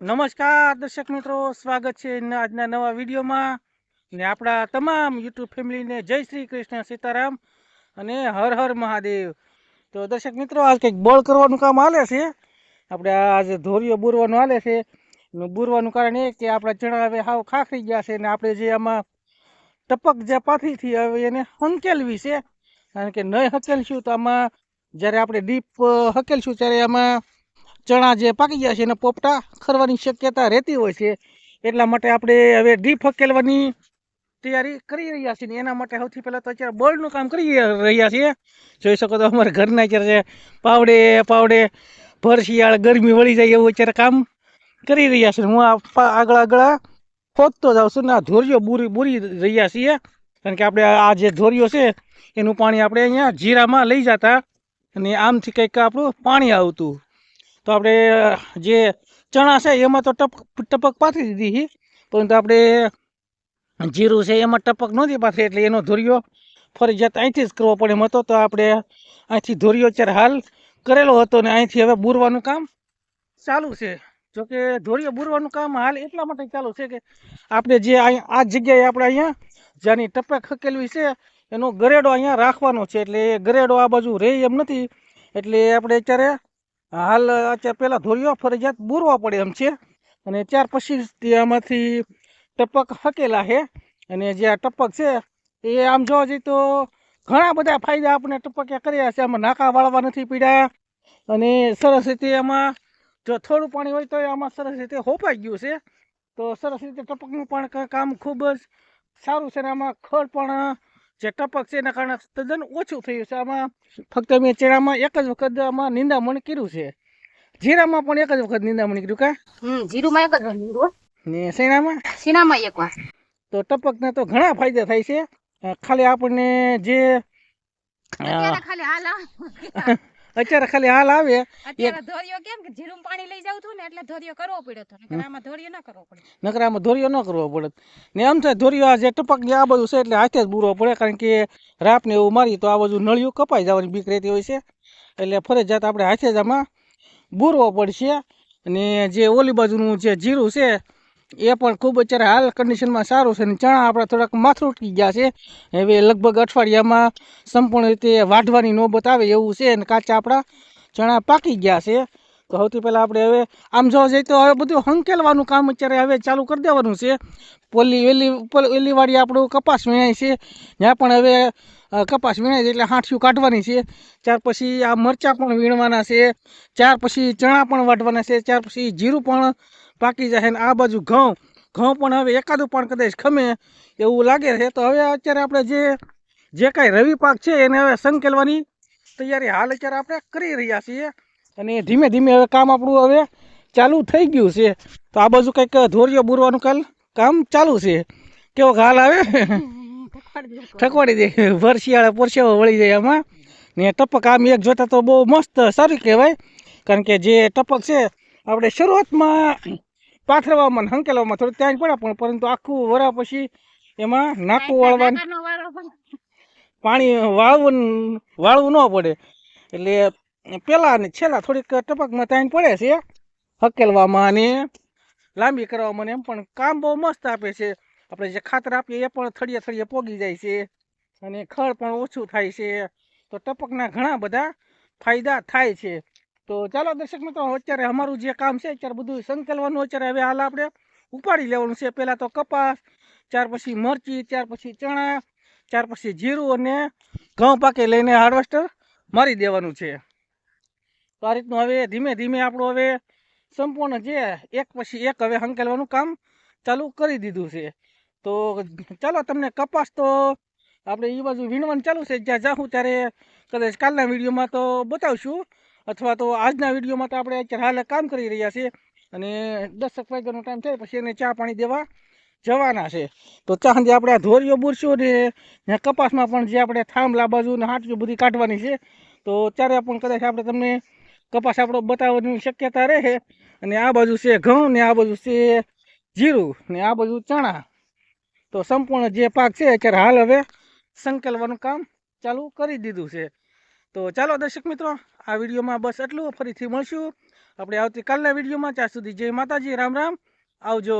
નમસ્કાર, દર્શક મિત્રો. સ્વાગત છે આજના નવા વિડીયોમાં. ને આપણા તમામ યુટ્યુબ ફેમિલીને જય શ્રી કૃષ્ણ સીતારામ અને હર હર મહાદેવ. તો દર્શક મિત્રો, આજ કંઈક બળ કરવાનું કામ હાલે છે. આપણે આજે ધોરીઓ બુરવાનું હાલે છે. બુરવાનું કારણ એ કે આપણા ચણા હવે હાવ ખાખરી ગયા છે ને આપણે જે આમાં ટપક જે પાથરીથી હવે એને હંકેલવી છે. કારણ કે નહીં હકેલશું તો આમાં જ્યારે આપણે ડીપ હકેલશું ત્યારે આમાં ચણા જે પાકી ગયા છે એને પોપટા ખરવાની શક્યતા રહેતી હોય છે. એટલા માટે આપણે હવે ડીપ હકેલવાની તૈયારી કરી રહ્યા છીએ એના માટે સૌથી પહેલાં તો અત્યારે બળનું કામ કરી રહ્યા છીએ. જોઈ શકો તો અમારા ઘરના અત્યારે પાવડે પાવડે ભર શિયાળ ગરમી વળી જાય એવું અત્યારે કામ કરી રહ્યા છીએ. હું આ આગળ આગળ ખોદતો જાઉં છું ને આ ધોરીઓ બુરી બુરી રહ્યા છીએ. કારણ કે આપણે આ જે ધોરીઓ છે એનું પાણી આપણે અહીંયા જીરામાં લઈ જતા અને આમથી કંઈક આપણું પાણી આવતું. તો આપણે જે ચણા છે એમાં તો ટપક ટપક પાથરી દીધી છે. પરંતુ આપણે જીરું છે એમાં ટપક નહોતી પાથરી, એટલે એનો ધોરિયો ફરજિયાત અહીંથી જ કરવો પડે એમ હતો. તો આપણે અહીંથી ધોરિયો અત્યારે હાલ કરેલો હતો ને અહીંથી હવે બૂરવાનું કામ ચાલુ છે. જોકે ધોરિયો બૂરવાનું કામ હાલ એટલા માટે ચાલુ છે કે આપણે જે આ જગ્યાએ આપણે અહીંયા જ્યાંની ટપક હકેલવી છે, એનો ગરેડો અહીંયા રાખવાનો છે. એટલે એ ગરેડો આ બાજુ રહે એમ નથી. એટલે આપણે અત્યારે હાલ અત્યારે પહેલાં ધોરીઓ ફરજિયાત બુરવા પડે એમ છે. અને ત્યાર પછી આમાંથી ટપક હકેલા છે અને જે આ ટપક છે, એ આમ જોવા જઈએ તો ઘણા બધા ફાયદા આપણે ટપક્યા કર્યા છે. આમાં નાકા વાળવા નથી પીડ્યા. અને સરસ રીતે એમાં જો થોડું પાણી હોય તો આમાં સરસ રીતે હોપાઈ ગયું છે. તો સરસ રીતે ટપકનું પણ કામ ખૂબ જ સારું છે. અને આમાં ખડ પણ જે ટપક છે એના કારણે તદ્દન ઓછું થયું છે. આમાં ફક્ત મેં ચેડામાં એક જ વખત આમાં નિંદામણ કર્યું છે. જીરામાં પણ એક જ વખત નિંદામણ કર્યું કા? હમ જીરુમાં એક જ નીંદવું ને શેણામાં? શીણામાં એક વાર. તો ટપકના તો ઘણા ફાયદા થાય છે. ખાલી આપણને જે ખાલી હાલ. અત્યારે ખાલી હાલ આવે. અત્યારે ધોરિયો કેમ કે જીરું પાણી લઈ જાવ છું ને એટલે ધોરિયો કરવો પડ્યો તો નકર આમાં ધોરિયો ના કરવો પડે. નકરામાં ધોરિયો ન કરવો પડે. ને એમ થાય ધોરિયો આ જે ટપક ને આ બધું છે એટલે હાથે જ બુરવો પડે કારણ કે રાપ ને એવું મારી તો આ બધું નળિયું કપાઈ જવાની બીક રહેતી હોય છે. એટલે ફરજિયાત આપણે હાથે જ આમાં બુરવો પડશે. અને જે ઓલી બાજુનું જે જીરું છે એ પણ ખૂબ અત્યારે હાલ કન્ડિશનમાં સારું છે અને ચણા આપણા થોડાક માથું ઉટકી ગયા છે. હવે લગભગ અઠવાડિયામાં સંપૂર્ણ રીતે વાઢવાની નોબત આવે એવું છે અને કાચા આપણા ચણા પાકી ગયા છે. તો સૌથી પહેલાં આપણે હવે આમ જોવા જઈએ તો હવે બધું હંકેલવાનું કામ અત્યારે હવે ચાલુ કરી દેવાનું છે. પોલી વેલી વેલીવાળી આપણું કપાસ વીણાય છે. ત્યાં પણ હવે કપાસ વીણાય છે એટલે હાંઠિયું કાઢવાની છે. ત્યાર પછી આ મરચાં પણ વીણવાના છે. ત્યાર પછી ચણા પણ વાટવાના છે. ત્યાર પછી જીરું પણ પાકી જશે ને આ બાજુ ઘઉં. ઘઉં પણ હવે એકાદું પણ કદાચ ખમે એવું લાગે છે. તો હવે અત્યારે આપણે જે જે કાંઈ રવિ પાક છે એને હવે સંકેલવાની તૈયારી હાલ અત્યારે આપણે કરી રહ્યા છીએ. અને ધીમે ધીમે હવે કામ આપણું હવે ચાલુ થઈ ગયું છે. તો આ બાજુ કંઈક ધોરીઓ બુરવાનું કાલ કામ ચાલુ છે. કેવો હાલ આવે? ઠકવાડી દે. ભર શિયાળા પરસેવો વળી જાય આમાં. ને ટપક આમ એક જોતા તો બહુ મસ્ત સારું કહેવાય. કારણ કે જે ટપક છે આપણે શરૂઆતમાં પાથરવામાં હંકેલવામાં થોડું ત્યાં પડે પણ પરંતુ આખું વરા પછી એમાં નાકું વાળવાનું. પાણી વાળવું વાળવું ન પડે. એટલે પહેલાં અને છેલ્લા થોડીક ટપકમાં તાઈન પડે છે. હકેલવામાં અને લાંબી કરવામાં ને એમ પણ કામ બહુ મસ્ત આપે છે. આપણે જે ખાતર આપીએ એ પણ થળીએ થળીએ પોગી જાય છે. અને ખળ પણ ઓછું થાય છે. તો ટપકના ઘણા બધા ફાયદા થાય છે. તો ચાલો દર્શક મિત્રો, અત્યારે અમારું જે કામ છે, અત્યારે બધું સંકેલવાનું અત્યારે હવે હાલ આપણે ઉપાડી લેવાનું છે. પહેલાં તો કપાસ, ત્યાર પછી મરચી, ત્યાર પછી ચણા, ત્યાર પછી જીરું અને ઘઉં પાકે લઈને હાર્વેસ્ટર મારી દેવાનું છે. તો આ રીતનું હવે ધીમે ધીમે આપણું હવે સંપૂર્ણ જે એક પછી એક હવે હંકેલવાનું કામ ચાલુ કરી દીધું છે. તો ચાલો તમને કપાસ તો આપણે એ બાજુ વીણવાનું ચાલુ છે. જ્યાં જાઉં ત્યારે કદાચ કાલના વિડીયોમાં તો બતાવશું. અથવા તો આજના વિડીયોમાં તો આપણે અત્યારે હાલ કામ કરી રહ્યા છીએ. અને દસેક વાગ્યાનો ટાઈમ થાય પછી એને ચા પાણી દેવા જવાના છે. તો ત્યાં આપણે આ ધોરીઓ બુરશું ને કપાસમાં પણ જે આપણે થાંભલા બાજુ ને હાંટિયું બધી કાઢવાની છે. તો ત્યારે પણ કદાચ આપણે તમને કપાસ આપણો બતાવવાની શક્યતા રહે. અને આ બાજુ છે ઘઉં, ને આ બાજુ છે જીરું, ને આ બાજુ ચણા. તો સંપૂર્ણ જે પાક છે અત્યારે હાલ હવે સંકેલવાનું કામ ચાલુ કરી દીધું છે. તો ચાલો દર્શક મિત્રો, આ વિડીયોમાં બસ એટલું. ફરીથી મળશું. આપણે આવતીકાલના વિડીયોમાં. ત્યાં સુધી જય માતાજી. રામ રામ. આવજો.